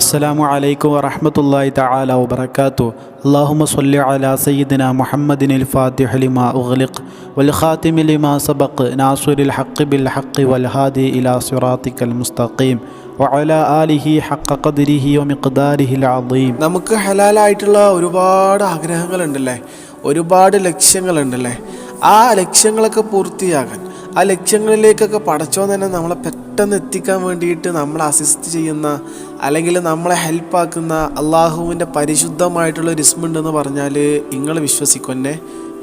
അസ്സാം വലൈക്കും വറഹമത്തല്ലാഹി തആല വാത്തു അള്ളാഹുമ സല്ലി അലാ സയ്യിദിന മുഹമ്മദിനിൽ ഫാത്തിഹ ലിമാ ഉഗ്ലിഖ് വൽ ലിമാ സബഖ് നാസുരിൽ ഹഖ് ബിൽ ഹഖ് വൽ ഹാദി ഇലാ സിറാത്തിക്കൽ മുസ്തഖീം വഅല ആലിഹി ഹഖ ഖദ്രിഹി വമിഖ്ദാരിഹിൽ അളീം നമുക്ക് ഹലാലായിട്ടുള്ള ഒരുപാട് ആഗ്രഹങ്ങളുണ്ടല്ലേ? ഒരുപാട് ലക്ഷ്യങ്ങളുണ്ടല്ലേ? ആ ലക്ഷ്യങ്ങളൊക്കെ പൂർത്തിയാകാൻ ആ ലക്ഷ്യങ്ങളിലേക്കൊക്കെ പടച്ചോ തന്നെ നമ്മളെ പെട്ടെന്ന് എത്തിക്കാൻ വേണ്ടിയിട്ട് നമ്മളെ അസിസ്റ്റ് ചെയ്യുന്ന അല്ലെങ്കിൽ നമ്മളെ ഹെൽപ്പാക്കുന്ന അള്ളാഹുവിന്റെ പരിശുദ്ധമായിട്ടുള്ള ഒരു പറഞ്ഞാൽ നിങ്ങൾ വിശ്വസിക്കൊന്നെ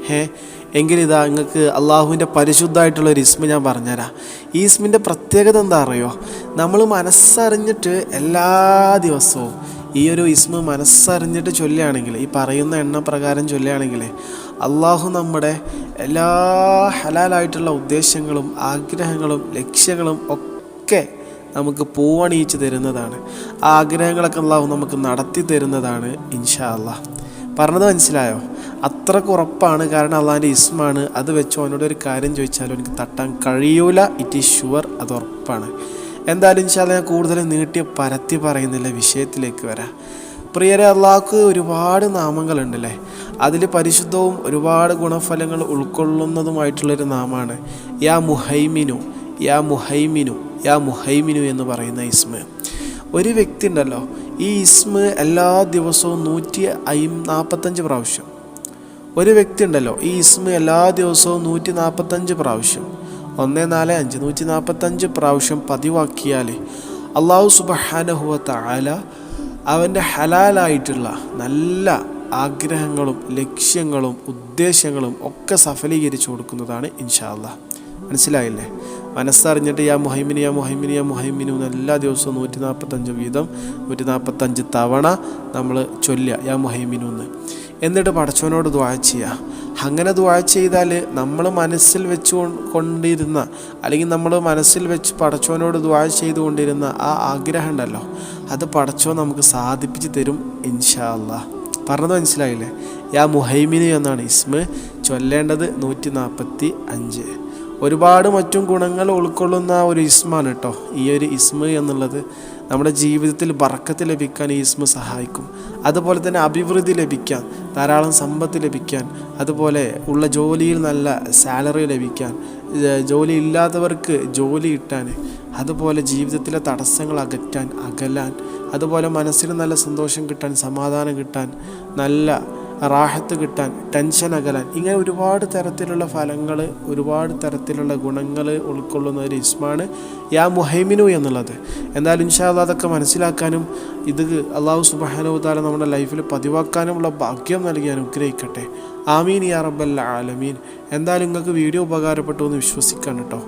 ഹേ എങ്കിലിതാ നിങ്ങൾക്ക് അള്ളാഹുവിന്റെ പരിശുദ്ധമായിട്ടുള്ള ഒരു ഇസ്മ ഞാൻ പറഞ്ഞുതരാം. ഈ ഇസ്മിന്റെ പ്രത്യേകത എന്താ അറിയോ? നമ്മൾ മനസ്സറിഞ്ഞിട്ട് എല്ലാ ദിവസവും ഈ ഒരു ഇസ്മ മനസ്സറിഞ്ഞിട്ട് ചൊല്ലുകയാണെങ്കിൽ ഈ പറയുന്ന എണ്ണ പ്രകാരം ചൊല്ലുകയാണെങ്കിൽ അള്ളാഹു നമ്മുടെ എല്ലാ ഹലാലായിട്ടുള്ള ഉദ്ദേശങ്ങളും ആഗ്രഹങ്ങളും ലക്ഷ്യങ്ങളും ഒക്കെ നമുക്ക് പൂവണിയിച്ച് തരുന്നതാണ്. ആ ആഗ്രഹങ്ങളൊക്കെ അള്ളാഹു നമുക്ക് നടത്തി തരുന്നതാണ് ഇൻഷാ അള്ളാഹ് പറഞ്ഞത് മനസ്സിലായോ? അത്രയ്ക്ക് ഉറപ്പാണ് കാരണം അള്ളാഹിന്റെ ഇസ്മാണ്. അത് വെച്ചോ അവനോട് ഒരു കാര്യം ചോദിച്ചാലും എനിക്ക് തട്ടാൻ കഴിയൂല. ഇറ്റ് ഈസ് ഷുവർ അത് ഉറപ്പാണ്. എന്തായാലും ഇൻഷാല്ല ഞാൻ കൂടുതൽ നീട്ടി പരത്തി പറയുന്നില്ല വിഷയത്തിലേക്ക് വരാം. പ്രിയരെ അള്ളാഹ്ക്ക് ഒരുപാട് നാമങ്ങളുണ്ടല്ലേ? അതിൽ പരിശുദ്ധവും ഒരുപാട് ഗുണഫലങ്ങൾ ഉൾക്കൊള്ളുന്നതുമായിട്ടുള്ളൊരു നാമമാണ് യാ മുഹൈമിനു യാ മുഹൈമിനു യാ മുഹൈമിനു എന്ന് പറയുന്ന ഇസ്മ. ഒരു വ്യക്തി ഉണ്ടല്ലോ ഈ ഇസ്മ എല്ലാ ദിവസവും നൂറ്റി അയി നാൽപ്പത്തഞ്ച് പ്രാവശ്യം. ഒരു വ്യക്തി ഉണ്ടല്ലോ ഈ ഇസ്മ എല്ലാ ദിവസവും നൂറ്റി നാൽപ്പത്തഞ്ച് പ്രാവശ്യം. ഒന്ന് നാല് അഞ്ച്. നൂറ്റി നാൽപ്പത്തഞ്ച് പ്രാവശ്യം പതിവാക്കിയാൽ അള്ളാഹു സുബഹാനഹുവത്ത ആല അവന്റെ ഹലാലായിട്ടുള്ള നല്ല ആഗ്രഹങ്ങളും ലക്ഷ്യങ്ങളും ഉദ്ദേശങ്ങളും ഒക്കെ സഫലീകരിച്ചു കൊടുക്കുന്നതാണ് ഇൻഷാ അള്ളാഹ്. മനസ്സിലായില്ലേ? മനസ്സറിഞ്ഞിട്ട് യാ മുഹൈമിനി യാ മുഹൈമിനി യാ മുഹൈമിനു എന്ന് എല്ലാ ദിവസവും നൂറ്റി നാൽപ്പത്തഞ്ച് വീതം നൂറ്റി നാൽപ്പത്തഞ്ച് തവണ നമ്മൾ ചൊല്ലുക യാ മുഹൈമിനു എന്ന്. എന്നിട്ട് പടച്ചവനോട് ദ്വാ ചെയ്യുക അങ്ങനെ ദ്വാ ചെയ്താൽ നമ്മൾ മനസ്സിൽ വെച്ച് കൊണ്ടിരുന്ന അല്ലെങ്കിൽ നമ്മൾ മനസ്സിൽ വെച്ച് പടച്ചവനോട് ദ്വാ ചെയ്തുകൊണ്ടിരുന്ന ആ ആഗ്രഹം ഉണ്ടല്ലോ അത് പടച്ചോ നമുക്ക് സാധിപ്പിച്ച് തരും ഇൻഷാ പറഞ്ഞത് മനസ്സിലായില്ലേ? യാ മുഹൈമിനി എന്നാണ് ഇസ്മ. ചൊല്ലേണ്ടത് നൂറ്റി നാൽപ്പത്തി അഞ്ച് ഒരുപാട് മറ്റും ഗുണങ്ങൾ ഉൾക്കൊള്ളുന്ന ഒരു ഇസ്മാണ് കേട്ടോ. ഈ ഒരു ഇസ്മ എന്നുള്ളത് നമ്മുടെ ജീവിതത്തിൽ ബർക്കത്ത് ലഭിക്കാൻ ഈ ഇസ്മ സഹായിക്കും. അതുപോലെ തന്നെ അഭിവൃദ്ധി ലഭിക്കാൻ ധാരാളം സമ്പത്ത് ലഭിക്കാൻ അതുപോലെ ഉള്ള ജോലിയിൽ നല്ല സാലറി ലഭിക്കാൻ ജോലി ഇല്ലാത്തവർക്ക് ജോലി കിട്ടാൻ അതുപോലെ ജീവിതത്തിലെ തടസ്സങ്ങൾ അകറ്റാൻ അകലാൻ അതുപോലെ മനസ്സിന് നല്ല സന്തോഷം കിട്ടാൻ സമാധാനം കിട്ടാൻ നല്ല റാഹത്ത് കിട്ടാൻ ടെൻഷൻ അകലാൻ ഇങ്ങനെ ഒരുപാട് തരത്തിലുള്ള ഫലങ്ങൾ ഒരുപാട് തരത്തിലുള്ള ഗുണങ്ങൾ ഉൾക്കൊള്ളുന്ന ഒരു ഇസ്മാണ് യാ മുഹൈമിനു എന്നുള്ളത്. എന്തായാലും ഇൻഷാല്ല അതൊക്കെ മനസ്സിലാക്കാനും ഇത് അള്ളാഹു സുബാനുത്താല നമ്മുടെ ലൈഫിൽ പതിവാക്കാനുമുള്ള ഭാഗ്യം നൽകി അനുഗ്രഹിക്കട്ടെ ആമീൻ യാ റബ്ബല്ല ആലമീൻ. എന്തായാലും നിങ്ങൾക്ക് വീഡിയോ ഉപകാരപ്പെട്ടു എന്ന് വിശ്വസിക്കാൻ കേട്ടോ.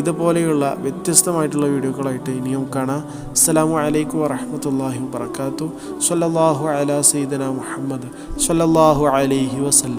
ഇതുപോലെയുള്ള വ്യത്യസ്തമായിട്ടുള്ള വീഡിയോകളായിട്ട് ഇനിയും കാണാം. അസ്സലാമു അലൈക്കും വറഹമത്തല്ലാഹി വബർക്കാത്തു സല്ലാഹു അല സീദന മുഹമ്മദ്. സല്ലാഹു അലൈഹി വസല്ലം.